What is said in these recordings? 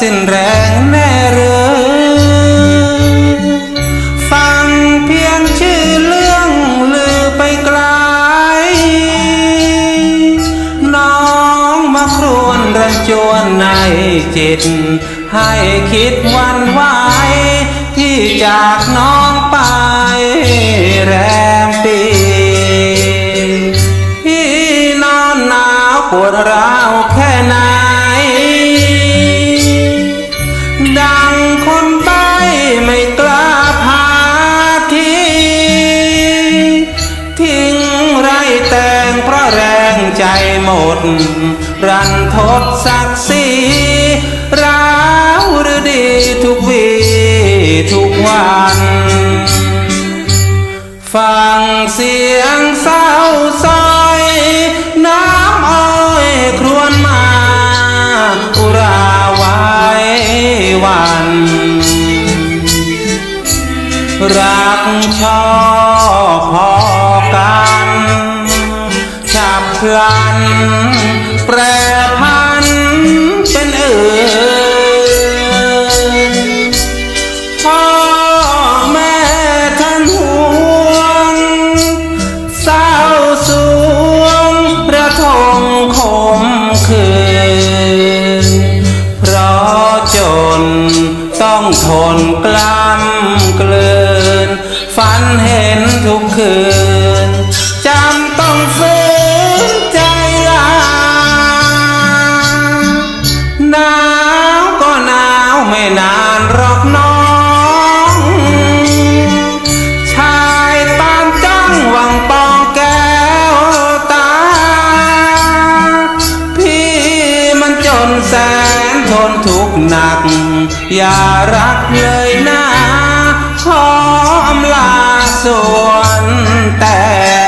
สิ้นแรงแน่หรือฟังเพียงชื่อเรื่องลือไปไกล น้องมาครวนรันจวนในจิต ให้คิดวันไหวที่จากน้องไปแรมปีพี่นอนหนาวปวดร้า ด รันทดศักดิ์ศรีร้าวหรือดีทุกวีทุกวัน ฟังเสียงเศร้าซอยน้ำอ้อยครวนมา อุราไว้วันรักชอบพอกัน พลัน แปรพันเป็นอื่นพ่อแม่ท่านห่วงเศร้าสวงระทมขมคืน เพราะจนต้องทนกล้ำเกลืนฝันเห็นทุกคืนจำ หนัก อย่ารักเลยนะขออำลาส่วนแต่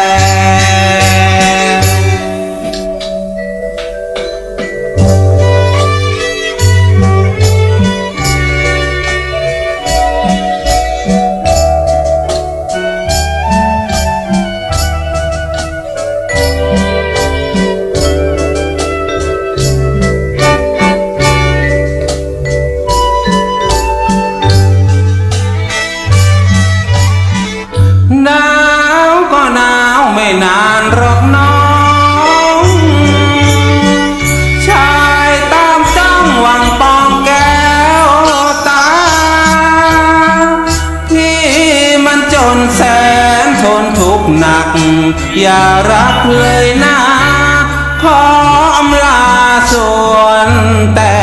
ไม่นานหรอกน้อง ชายตามจ้องหวังปองแก้วตา พี่มันจนแสนทนทุกข์หนัก อย่ารักเลยนะขออำลาส่วนแต่